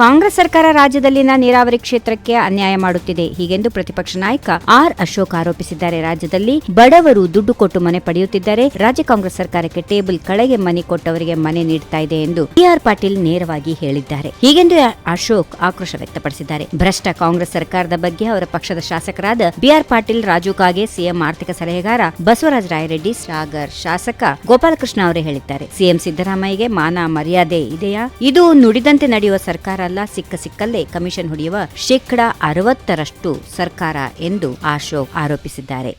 ಕಾಂಗ್ರೆಸ್ ಸರ್ಕಾರ ರಾಜ್ಯದಲ್ಲಿನ ನೀರಾವರಿ ಕ್ಷೇತ್ರಕ್ಕೆ ಅನ್ಯಾಯ ಮಾಡುತ್ತಿದೆ. ಹೀಗೆಂದು ಪ್ರತಿಪಕ್ಷ ನಾಯಕ ಆರ್ ಅಶೋಕ್ ಆರೋಪಿಸಿದ್ದಾರೆ. ರಾಜ್ಯದಲ್ಲಿ ಬಡವರು ದುಡ್ಡು ಕೊಟ್ಟು ಮನೆ ಪಡೆಯುತ್ತಿದ್ದಾರೆ. ರಾಜ್ಯ ಕಾಂಗ್ರೆಸ್ ಸರ್ಕಾರಕ್ಕೆ ಟೇಬಲ್ ಕಳೆಗೆ ಮನೆ ಕೊಟ್ಟವರಿಗೆ ಮನೆ ನೀಡ್ತಾ ಇದೆ ಎಂದು ಬಿಆರ್ ಪಾಟೀಲ್ ನೇರವಾಗಿ ಹೇಳಿದ್ದಾರೆ. ಹೀಗೆಂದು ಅಶೋಕ್ ಆಕ್ರೋಶ ವ್ಯಕ್ತಪಡಿಸಿದ್ದಾರೆ. ಭ್ರಷ್ಟ ಕಾಂಗ್ರೆಸ್ ಸರ್ಕಾರದ ಬಗ್ಗೆ ಅವರ ಪಕ್ಷದ ಶಾಸಕರಾದ ಬಿಆರ್ ಪಾಟೀಲ್, ರಾಜು ಕಾಗೆ ಸಿಎಂ ಆರ್ಥಿಕ ಸಲಹೆಗಾರ ಬಸವರಾಜ ರಾಯರೆಡ್ಡಿ, ಸಾಗರ್ ಶಾಸಕ ಗೋಪಾಲಕೃಷ್ಣ ಅವರೇ ಹೇಳಿದ್ದಾರೆ. ಸಿಎಂ ಸಿದ್ದರಾಮಯ್ಯಗೆ ಮಾನ ಮರ್ಯಾದೆ ಇದೆಯಾ? ಇದು ನುಡಿದಂತೆ ನಡೆಯುವ ಸರ್ಕಾರ ಅಲ್ಲ ಸಿಕ್ಕ ಸಿಕ್ಕಲ್ಲೇ ಕಮಿಷನ್ ಹೊಡೆಯುವ ಶೇಕಡ ಅರವತ್ತರಷ್ಟು ಸರ್ಕಾರ ಎಂದು ಅಶೋಕ್ ಆರೋಪಿಸಿದ್ದಾರೆ.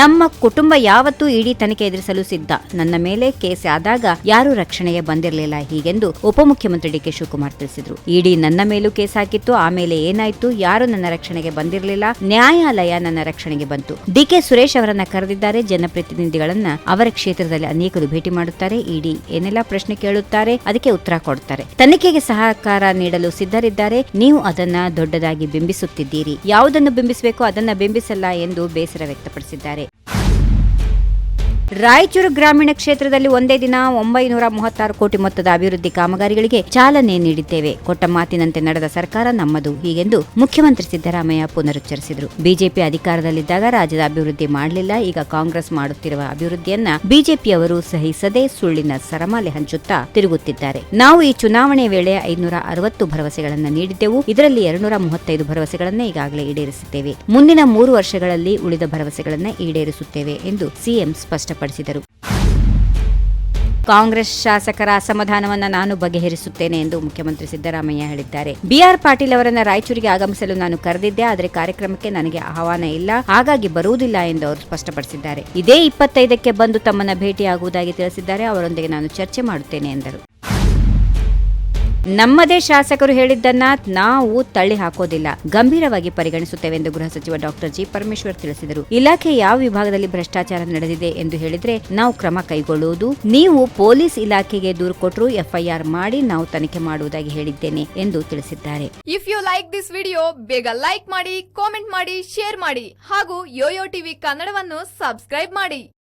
ನಮ್ಮ ಕುಟುಂಬ ಯಾವತ್ತೂ ಇಡೀ ತನಿಖೆ ಎದುರಿಸಲು ಸಿದ್ಧ. ನನ್ನ ಮೇಲೆ ಕೇಸ್ ಆದಾಗ ಯಾರೂ ರಕ್ಷಣೆಗೆ ಬಂದಿರಲಿಲ್ಲ ಹೀಗೆಂದು ಉಪಮುಖ್ಯಮಂತ್ರಿ ಡಿಕೆ ಶಿವಕುಮಾರ್ ತಿಳಿಸಿದ್ರು. ಇಡಿ ನನ್ನ ಮೇಲೂ ಕೇಸ್ ಹಾಕಿತ್ತು ಆಮೇಲೆ ಏನಾಯ್ತು, ಯಾರು ನನ್ನ ರಕ್ಷಣೆಗೆ ಬಂದಿರಲಿಲ್ಲ, ನ್ಯಾಯಾಲಯ ನನ್ನ ರಕ್ಷಣೆಗೆ ಬಂತು. ಡಿಕೆ ಸುರೇಶ್ ಅವರನ್ನ ಕರೆದಿದ್ದಾರೆ, ಜನಪ್ರತಿನಿಧಿಗಳನ್ನ ಅವರ ಕ್ಷೇತ್ರದಲ್ಲಿ ಅನೇಕರು ಭೇಟಿ ಮಾಡುತ್ತಾರೆ, ಇಡಿ ಏನೆಲ್ಲ ಪ್ರಶ್ನೆ ಕೇಳುತ್ತಾರೆ, ಅದಕ್ಕೆ ಉತ್ತರ ಕೊಡುತ್ತಾರೆ ತನಿಖೆಗೆ ಸಹಕಾರ ನೀಡಲು ಸಿದ್ಧರಿದ್ದಾರೆ, ನೀವು ಅದನ್ನ ದೊಡ್ಡದಾಗಿ ಬಿಂಬಿಸುತ್ತಿದ್ದೀರಿ. ಯಾವುದನ್ನು ಬಿಂಬಿಸಬೇಕು ಅದನ್ನ ಬಿಂಬಿಸಲ್ಲ ಎಂದು ಬೇಸರ ವ್ಯಕ್ತಪಡಿಸಿದ್ದಾರೆ. ರಾಯಚೂರು ಗ್ರಾಮೀಣ ಕ್ಷೇತ್ರದಲ್ಲಿ ಒಂದೇ ದಿನ ಒಂಬೈನೂರ ಮೂವತ್ತಾರು ಕೋಟಿ ಮೊತ್ತದ ಅಭಿವೃದ್ಧಿ ಕಾಮಗಾರಿಗಳಿಗೆ ಚಾಲನೆ ನೀಡಿದ್ದೇವೆ. ಕೊಟ್ಟ ಮಾತಿನಂತೆ ನಡೆದ ಸರ್ಕಾರ ನಮ್ಮದು ಹೀಗೆಂದು ಮುಖ್ಯಮಂತ್ರಿ ಸಿದ್ದರಾಮಯ್ಯ ಪುನರುಚ್ಚರಿಸಿದರು. ಬಿಜೆಪಿ ಅಧಿಕಾರದಲ್ಲಿದ್ದಾಗ ರಾಜ್ಯದ ಅಭಿವೃದ್ಧಿ ಮಾಡಲಿಲ್ಲ. ಈಗ ಕಾಂಗ್ರೆಸ್ ಮಾಡುತ್ತಿರುವ ಅಭಿವೃದ್ಧಿಯನ್ನ ಬಿಜೆಪಿಯವರು ಸಹಿಸದೆ ಸುಳ್ಳಿನ ಸರಮಾಲೆ ಹಂಚುತ್ತಾ ತಿರುಗುತ್ತಿದ್ದಾರೆ. ನಾವು ಈ ಚುನಾವಣೆ ವೇಳೆ ಐನೂರ ಅರವತ್ತು ಭರವಸೆಗಳನ್ನು ನೀಡಿದ್ದೆವು. ಇದರಲ್ಲಿ ಎರಡ್ನೂರ ಮೂವತ್ತೈದು ಭರವಸೆಗಳನ್ನು ಈಗಾಗಲೇ ಈಡೇರಿಸುತ್ತೇವೆ ಮುಂದಿನ ಮೂರು ವರ್ಷಗಳಲ್ಲಿ ಉಳಿದ ಭರವಸೆಗಳನ್ನು ಈಡೇರಿಸುತ್ತೇವೆ ಎಂದು ಸಿಎಂ ಸ್ಪಷ್ಟಪಡಿಸಿದರು ಕಾಂಗ್ರೆಸ್ ಶಾಸಕರ ಅಸಮಾಧಾನವನ್ನು ನಾನು ಬಗೆಹರಿಸುತ್ತೇನೆ ಎಂದು ಮುಖ್ಯಮಂತ್ರಿ ಸಿದ್ದರಾಮಯ್ಯ ಹೇಳಿದ್ದಾರೆ. ಬಿಆರ್ ಪಾಟೀಲ್ ಅವರನ್ನು ರಾಯಚೂರಿಗೆ ಆಗಮಿಸಲು ನಾನು ಕರೆದಿದ್ದೆ, ಆದರೆ ಕಾರ್ಯಕ್ರಮಕ್ಕೆ ನನಗೆ ಆಹ್ವಾನ ಇಲ್ಲ, ಹಾಗಾಗಿ ಬರುವುದಿಲ್ಲ ಎಂದು ಅವರು ಸ್ಪಷ್ಟಪಡಿಸಿದ್ದಾರೆ. ಇದೇ ಇಪ್ಪತ್ತೈದಕ್ಕೆ ಬಂದು ತಮ್ಮನ್ನ ಭೇಟಿಯಾಗುವುದಾಗಿ ತಿಳಿಸಿದ್ದಾರೆ, ಅವರೊಂದಿಗೆ ನಾನು ಚರ್ಚೆ ಮಾಡುತ್ತೇನೆ ಎಂದರು. ನಮ್ಮದೇ ಶಾಸಕರು ಹೇಳಿದ್ದನ್ನ ನಾವು ತಳ್ಳಿ ಹಾಕೋದಿಲ್ಲ ಗಂಭೀರವಾಗಿ ಪರಿಗಣಿಸುತ್ತೇವೆ ಎಂದು ಗೃಹ ಸಚಿವ ಡಾಕ್ಟರ್ ಜಿ ಪರಮೇಶ್ವರ್ ತಿಳಿಸಿದರು. ಇಲಾಖೆ ಯಾವ ವಿಭಾಗದಲ್ಲಿ ಭ್ರಷ್ಟಾಚಾರ ನಡೆದಿದೆ ಎಂದು ಹೇಳಿದ್ರೆ ನಾವು ಕ್ರಮ ಕೈಗೊಳ್ಳುವುದು, ನೀವು ಪೊಲೀಸ್ ಇಲಾಖೆಗೆ ದೂರು ಕೊಟ್ಟರು ಎಫ್ಐಆರ್ ಮಾಡಿ ನಾವು ತನಿಖೆ ಮಾಡುವುದಾಗಿ ಹೇಳಿದ್ದೇನೆ ಎಂದು ತಿಳಿಸಿದ್ದಾರೆ. If you like this video ಬೇಗ ಲೈಕ್ ಮಾಡಿ ಕಾಮೆಂಟ್ ಮಾಡಿ ಶೇರ್ ಮಾಡಿ ಹಾಗೂ ಯೋಯೋ ಟಿವಿ ಕನ್ನಡವನ್ನು ಸಬ್ಸ್ಕ್ರೈಬ್ ಮಾಡಿ.